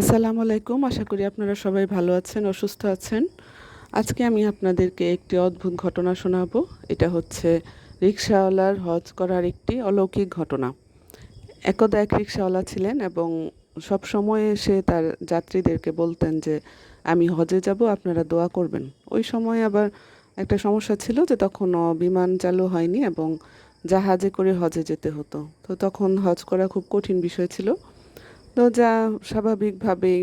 আসসালামু আলাইকুম। আশা করি আপনারা সবাই ভালো আছেন, অসুস্থ আছেন। আজকে আমি আপনাদেরকে একটি অদ্ভুত ঘটনা শোনাবো। এটা হচ্ছে রিক্সাওয়ালার হজ করার একটি অলৌকিক ঘটনা। একদা এক রিক্সাওয়ালা ছিলেন এবং সব সময় সে তার যাত্রীদেরকে বলতেন যে, আমি হজে যাব, আপনারা দোয়া করবেন। ওই সময় আবার একটা সমস্যা ছিল যে, তখনও বিমান চালু হয়নি এবং জাহাজে করে হজে যেতে হতো। তো তখন হজ করা খুব কঠিন বিষয় ছিল। তো যা স্বাভাবিকভাবেই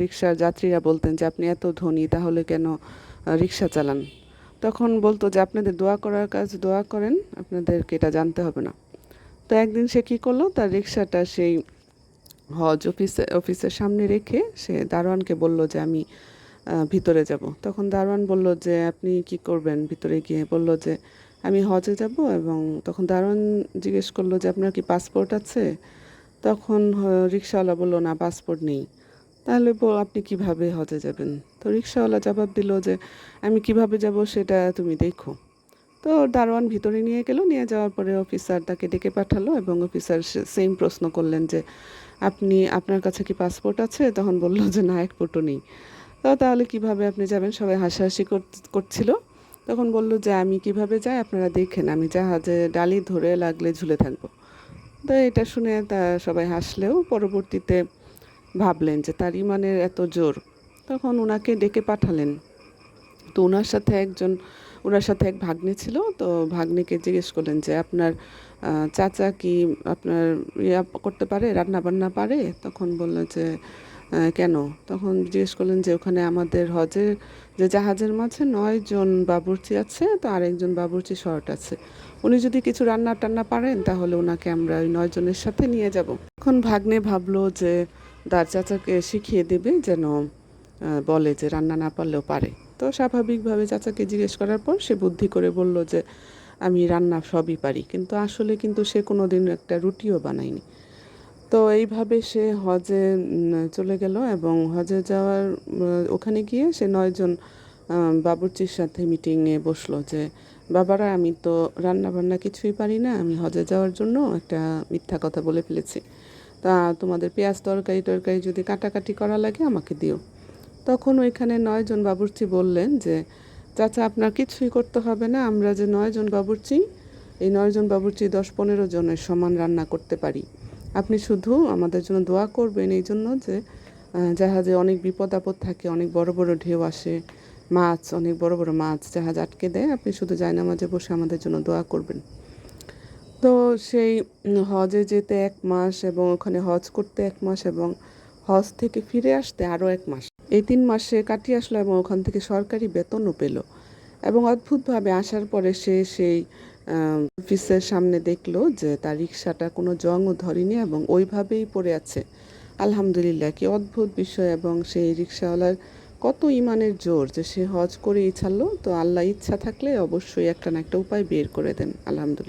রিক্সার যাত্রীরা বলতেন যে, আপনি এত ধনী, তাহলে কেন রিক্সা চালান? তখন বলতো যে, আপনাদের দোয়া করার কাজ দোয়া করেন, আপনাদেরকে এটা জানতে হবে না। তো একদিন সে কী করল, তার রিক্সাটা সেই হজ অফিসে, অফিসের সামনে রেখে সে দারোয়ানকে বলল যে, আমি ভিতরে যাব। তখন দারোয়ান বলল যে, আপনি কি করবেন? ভিতরে গিয়ে বলল যে, আমি হজে যাব এবং তখন দারোয়ান জিজ্ঞেস করল যে, আপনার কি পাসপোর্ট আছে? তখন রিক্সাওয়ালা বলল, না পাসপোর্ট নেই। তাহলে আপনি কীভাবে হজে যাবেন? তো রিক্সাওয়ালা জবাব দিল যে, আমি কীভাবে যাব সেটা তুমি দেখো। তো দারোয়ান ভিতরে নিয়ে গেল, নিয়ে যাওয়ার পরে অফিসার তাকে ডেকে পাঠালো এবং অফিসার সেম প্রশ্ন করলেন যে, আপনি, আপনার কাছে কি পাসপোর্ট আছে? তখন বলল যে, না, এক ফুটো নেই। তো তাহলে কীভাবে আপনি যাবেন? সবাই হাসাহাসি কর- করছিল। তখন বলল যে, আমি কীভাবে যাই? আপনারা দেখেন, আমি জাহাজে ডালি ধরে লাগলে ঝুলে থাকব। তো এটা শুনে তা সবাই হাসলেও পরবর্তীতে ভাবলেন যে তার ইমানের এত জোর। তখন ওনাকে ডেকে পাঠালেন। তো ওনার সাথে একজন ওনার সাথে এক ভাগ্নে ছিল। তো ভাগ্নেকে জিজ্ঞেস করলেন যে, আপনার চাচা কি আপনার ইয়া করতে পারে? রান্না বান্না পারে? তখন বলল যে কেন? তখন জিজ্ঞেস করলেন যে ওখানে আমাদের হজের যে জাহাজের মাঝে নয় জন বাবুর্চি আছে, তো আরেকজন বাবুর্চি শর্ট আছে। উনি যদি কিছু রান্না টান্না পারেন, তাহলে ওনাকে আমরা ওই নয় জনের সাথে নিয়ে যাব। এখন ভাগ্নে ভাবলো যে তার চাচাকে শিখিয়ে দেবে যেন বলে যে রান্না না পারলেও পারে। তো স্বাভাবিকভাবে চাচাকে জিজ্ঞেস করার পর সে বুদ্ধি করে বলল যে, আমি রান্না সবই পারি। কিন্তু আসলে কিন্তু সে কোনো দিন একটা রুটিও বানায়নি। তো এইভাবে সে হজে চলে গেল এবং হজে যাওয়ার ওখানে গিয়ে সে নয়জন বাবুর্চির সাথে মিটিংয়ে বসল যে, বাবারা, আমি তো রান্না বান্না কিছুই পারি না, আমি হজে যাওয়ার জন্য একটা মিথ্যা কথা বলে ফেলেছি। তা তোমাদের পেঁয়াজ তরকারি টরকারি যদি কাটাকাটি করা লাগে আমাকে দিও। তখন ওইখানে নয়জন বাবুর্চি বললেন যে, চাচা, আপনার কিছুই করতে হবে না, আমরা যে নয়জন বাবুর্চি, এই নয়জন বাবুর্চি দশ পনেরো জনের সমান রান্না করতে পারি। আপনি শুধু আমাদের জন্য দোয়া করবেন এই জন্য যে জাহাজে অনেক বিপদ আপদ থাকে, অনেক বড় বড় ঢেউ আসে, মাছ, অনেক বড় বড় মাছ জাহাজ আটকে দেয়, আপনি শুধু জায়নামাজে বসে আমাদের জন্য দোয়া করবেন। তো সেই হজে যেতে এক মাস এবং ওখানে হজ করতে এক মাস এবং হজ থেকে ফিরে আসতে আরও এক মাস। এই তিন মাসে কাটিয়ে আসলো এবং ওখান থেকে সরকারি বেতনও পেল। এবং অদ্ভুতভাবে আসার পরে সে সেই অফিসের সামনে দেখল যে তার রিক্সাটা কোনো জংও ধরেনি এবং ওইভাবেই পড়ে আছে। আলহামদুলিল্লাহ, কি অদ্ভুত বিষয় এবং সেই রিক্সাওয়ালার কত ইমানের জোর যে সে হজ করেই ছাড়লো। তো আল্লাহ ইচ্ছা থাকলে অবশ্যই একটা না একটা উপায় বের করে দেন। আলহামদুলিল্লাহ।